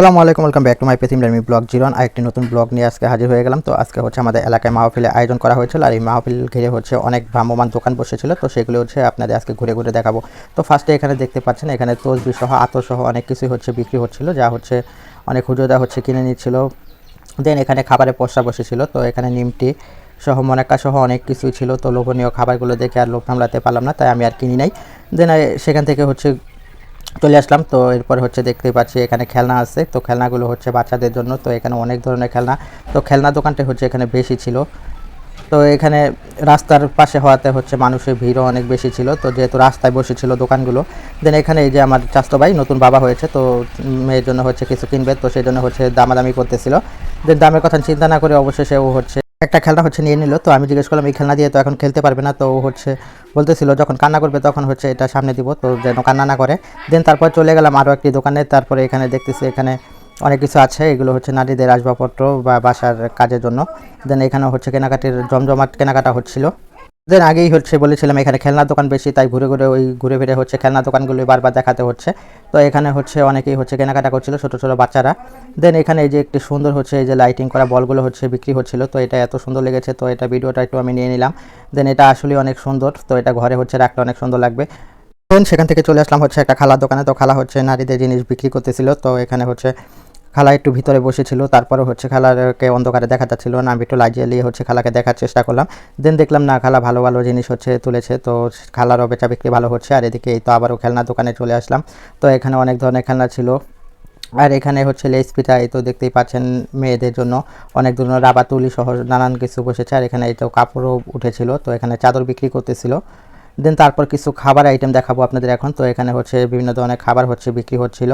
আসসালামু আলাইকুম welcome back to my পেথিম ডার্মি ব্লগ জিরন আর একটি নতুন ব্লগ নিয়ে আজকে হাজির হয়ে গেলাম। তো আজকে হচ্ছে আমাদের এলাকায় মাহফিলে আয়োজন করা হয়েছিল আর এই মাহফিল ঘিরে হচ্ছে অনেক ভ্রাম্যমান দোকান বসেছিল। তো সেগুলো হচ্ছে আপনাদের আজকে ঘুরে ঘুরে দেখাবো। তো ফার্স্টে এখানে দেখতে পাচ্ছেন, এখানে তসবি সহ, আতর সহ অনেক কিছুই হচ্ছে বিক্রি হচ্ছিল, যা হচ্ছে অনেক হুজুরা হচ্ছে কিনে নিচ্ছিল। দেন এখানে খাবারের পশা বসেছিল, তো এখানে নিমটি সহ, মনাক্কা সহ অনেক কিছুই ছিল। তো লোভনীয় খাবারগুলো দেখে আর লোভ সামলাতে পারলাম না, তাই আমি আর কিনি নাই। দেন সেখান থেকে হচ্ছে চলে আসলাম। তো এরপর হচ্ছে দেখতেই পাচ্ছি এখানে খেলনা আছে। তো খেলনাগুলো হচ্ছে বাচ্চাদের জন্য। তো এখানে অনেক ধরনের খেলনা। তো খেলনা দোকানটা হচ্ছে এখানে বেশি ছিল। তো এখানে রাস্তার পাশে হওয়াতে হচ্ছে মানুষের ভিড়ও অনেক বেশি ছিল। তো যেহেতু রাস্তায় বসেছিল দোকানগুলো দেন এখানে এই যে আমার চাস্তো ভাই নতুন বাবা হয়েছে, তো মেয়ের জন্য হচ্ছে কিছু কিনবে। তো সেই জন্য হচ্ছে দামাদামি করতেছিল। দেন দামের কথা চিন্তা না করে অবশেষে ও হচ্ছে একটা খেলনা হচ্ছে নিয়ে নিল। তো আমি জিজ্ঞেস করলাম, এই খেলনা দিয়ে তো এখন খেলতে পারবে না? তো হচ্ছে বলতেছিল, যখন কান্না করবে তখন হচ্ছে এটা সামনে দিব, তো যেন কান্না না করে। দেন তারপর চলে গেলাম আরও একটি দোকানে, তারপরে এখানে দেখতেছি এখানে অনেক কিছু আছে। এগুলো হচ্ছে নারীদের আসবাবপত্র বা বাসার কাজের জন্য। দেন এখানে হচ্ছে কেনাকাটির জমজমাট কেনাকাটা হচ্ছিল। দেন আগেই হচ্ছে বলেছিলাম এখানে খেলনা দোকান বেশি, তাই ঘুরে ঘুরে ওই ঘুরে ফিরে হচ্ছে খেলনা দোকানগুলো বারবার দেখাতে হচ্ছে। তো এখানে হচ্ছে অনেকেই হচ্ছে কেনাকাটা করছিল ছোটো ছোটো বাচ্চারা। দেন এখানে এই যে একটি সুন্দর হচ্ছে এই যে লাইটিং করা বলগুলো হচ্ছে বিক্রি হচ্ছিল, তো এটা এত সুন্দর লেগেছে, তো এটা ভিডিওটা একটু আমি নিয়ে নিলাম। দেন এটা আসলে অনেক সুন্দর, তো এটা ঘরে হচ্ছে রাখলে অনেক সুন্দর লাগবে। দেন সেখান থেকে চলে আসলাম হচ্ছে একটা খালার দোকানে, তো খালা হচ্ছে নারীদের জিনিস বিক্রি করতেছিল, তো এখানে হচ্ছে খালা একটু ভিতরে বসেছিল, তারপরে হচ্ছে খালাকে অন্ধকারে দেখা যাচ্ছিল, না আমি একটু লাইট জ্বালিয়ে হচ্ছে খালাকে দেখার চেষ্টা করলাম। দেন দেখলাম, না, খালা ভালো ভালো জিনিস হচ্ছে তুলেছে, তো খালারও বেচা বিক্রি ভালো হচ্ছে, আর এদিকে এই তো আবারও খেলনা দোকানে চলে আসলাম। তো এখানে অনেক ধরনের খেলনা ছিল। আর এখানে হচ্ছে লেস পিঠা, এই তো দেখতেই পাচ্ছেন মেয়েদের জন্য অনেক ধরনের রাবার তুলি সহ নানান কিছু বসেছে, আর এখানে এই তো কাপড়ও উঠেছিল, তো এখানে চাদর বিক্রি করতেছিল। দেন তারপর কিছু খাবার আইটেম দেখাবো আপনাদের এখন, তো এখানে হচ্ছে বিভিন্ন ধরনের খাবার হচ্ছে বিক্রি হচ্ছিল।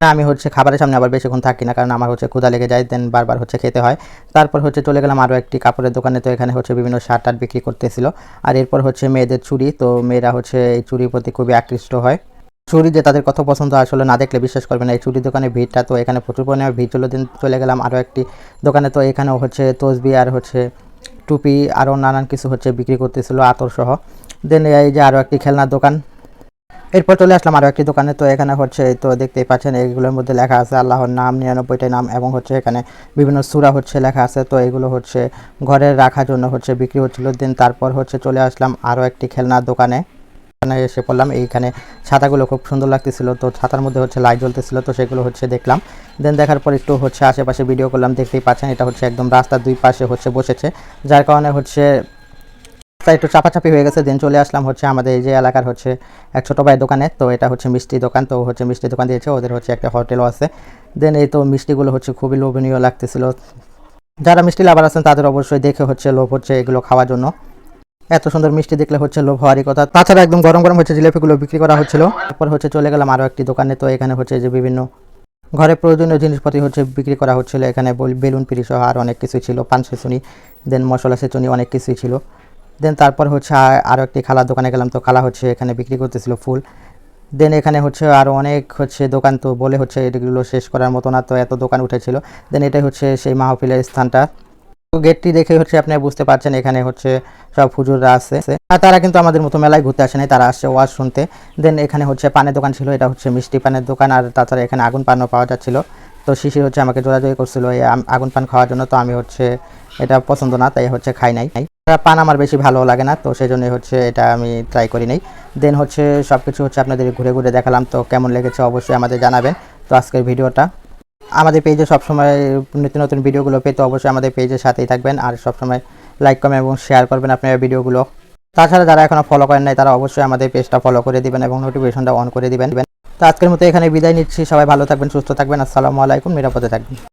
আমি হচ্ছে খাবারের সামনে আবার বেশিক্ষণ থাকি না, কারণ আমার হচ্ছে ক্ষুধা লেগে যায় দেন বারবার হচ্ছে খেতে হয়। তারপর হচ্ছে চলে গেলাম আরও একটি কাপড়ের দোকানে, তো এখানে হচ্ছে বিভিন্ন শার্ট টার্ট বিক্রি করতেছিল। আর এরপর হচ্ছে মেয়েদের চুড়ি, তো মেয়েরা হচ্ছে এই চুড়ির প্রতি খুবই আকৃষ্ট হয়। চুরি যে তাদের কত পছন্দ আসলে না দেখলে বিশ্বাস করবে না, এই চুড়ি দোকানে ভিড়টা, তো এখানে প্রচুর পরিমাণে ভিড় চলে দিন, চলে গেলাম আরও একটি দোকানে, তো এখানেও হচ্ছে তসবি আর হচ্ছে টুপি আরও নানান কিছু হচ্ছে বিক্রি করতেছিল আতর সহ দেন এই যে আরও একটি খেলনার দোকান এরপর চলে আসলাম আরও একটি দোকানে। তো এখানে হচ্ছে, তো দেখতেই পাচ্ছেন এইগুলোর মধ্যে লেখা আছে, আল্লাহর নাম নিরানব্বইটা নাম এবং হচ্ছে এখানে বিভিন্ন সুরা হচ্ছে লেখা আছে। তো এগুলো হচ্ছে ঘরে রাখার জন্য হচ্ছে বিক্রি হচ্ছিল। দেন তারপর হচ্ছে চলে আসলাম আরও একটি খেলনার দোকানে। এখানে এসে পড়লাম, এইখানে ছাতাগুলো খুব সুন্দর লাগতেছিল। তো ছাতার মধ্যে হচ্ছে লাইট জ্বলতেছিল, তো সেগুলো হচ্ছে দেখলাম। দেন দেখার পর একটু হচ্ছে আশেপাশে ভিডিও করলাম, দেখতেই পাচ্ছেন, এটা হচ্ছে একদম রাস্তার দুই পাশে হচ্ছে বসেছে। যার কারণে হচ্ছে তাই একটু চাপাচাপি হয়ে গেছে দেন চলে আসলাম হচ্ছে আমাদের এই যে এলাকার হচ্ছে এক ছোটো ভাই দোকানে। তো এটা হচ্ছে মিষ্টি দোকান, তো হচ্ছে মিষ্টি দোকান দিয়েছে, ওদের হচ্ছে একটা হোটেলও আছে। দেন এই তো মিষ্টিগুলো হচ্ছে খুবই লোভনীয় লাগতেছিল। যারা মিষ্টি লাভার আছেন, তাদের অবশ্যই দেখে হচ্ছে লোভ হচ্ছে এগুলো খাওয়ার জন্য। এত সুন্দর মিষ্টি দেখলে হচ্ছে লোভ হওয়ারই কথা। তাছাড়া একদম গরম গরম হচ্ছে জিলেপিগুলো বিক্রি করা হচ্ছিল। তারপর হচ্ছে চলে গেলাম আরও একটি দোকানে, তো এখানে হচ্ছে যে বিভিন্ন ঘরে প্রয়োজনীয় জিনিসপাতি হচ্ছে বিক্রি করা হচ্ছিল। এখানে বেলুন পিড়ি সহ আর অনেক কিছুই ছিল, পান সেচুনি দেন মশলা সেচুনি, অনেক কিছুই ছিল। দেন তারপর হচ্ছে আরও একটি খালার দোকানে গেলাম। তো খালা হচ্ছে এখানে বিক্রি করতেছিল ফুল। দেন এখানে হচ্ছে আরও অনেক হচ্ছে দোকান। তো বলে হচ্ছে এগুলো শেষ করার মতো না। তো এত দোকান উঠেছিল। দেন এটাই হচ্ছে সেই মাহফিলের স্থানটা। গেটটি দেখে হচ্ছে আপনি বুঝতে পারছেন এখানে হচ্ছে সব হুজুররা আছে। আর তারা কিন্তু আমাদের মতো মেলায় ঘুরতে আসে তারা আসছে ওয়াজ শুনতে। দেন এখানে হচ্ছে পানের দোকান ছিল। এটা হচ্ছে মিষ্টি পানের দোকান। আর তাছাড়া এখানে আগুন পানও পাওয়া যাচ্ছিল। তো শিশির হচ্ছে আমাকে জোরাজোরি করছিল, এই আগুন পান খাওয়ার জন্য তো আমি হচ্ছে এটা পছন্দ না, তাই হচ্ছে খাই নাই। পান আমার বেশি ভালো লাগে না, তো সেই জন্যই হচ্ছে এটা আমি ট্রাই করি নাই। দেন হচ্ছে সব কিছু হচ্ছে আপনাদের ঘুরে ঘুরে দেখালাম, তো কেমন লেগেছে অবশ্যই আমাদের জানাবেন। তো আজকের ভিডিওটা আমাদের পেজে সবসময় নতুন নতুন ভিডিওগুলো পেতে অবশ্যই আমাদের পেজের সাথেই থাকবেন, আর সবসময় লাইক কমেন্ট এবং শেয়ার করবেন আপনার ভিডিওগুলো। তাছাড়া যারা এখনও ফলো করেন নাই, তারা অবশ্যই আমাদের পেজটা ফলো করে দিবেন এবং নোটিফিকেশনটা অন করে দিবেন। তো আজকের মতো এখানে বিদায় নিচ্ছি, সবাই ভালো থাকবেন, সুস্থ থাকবেন, আসসালামু আলাইকুম, নিরাপদে থাকবেন।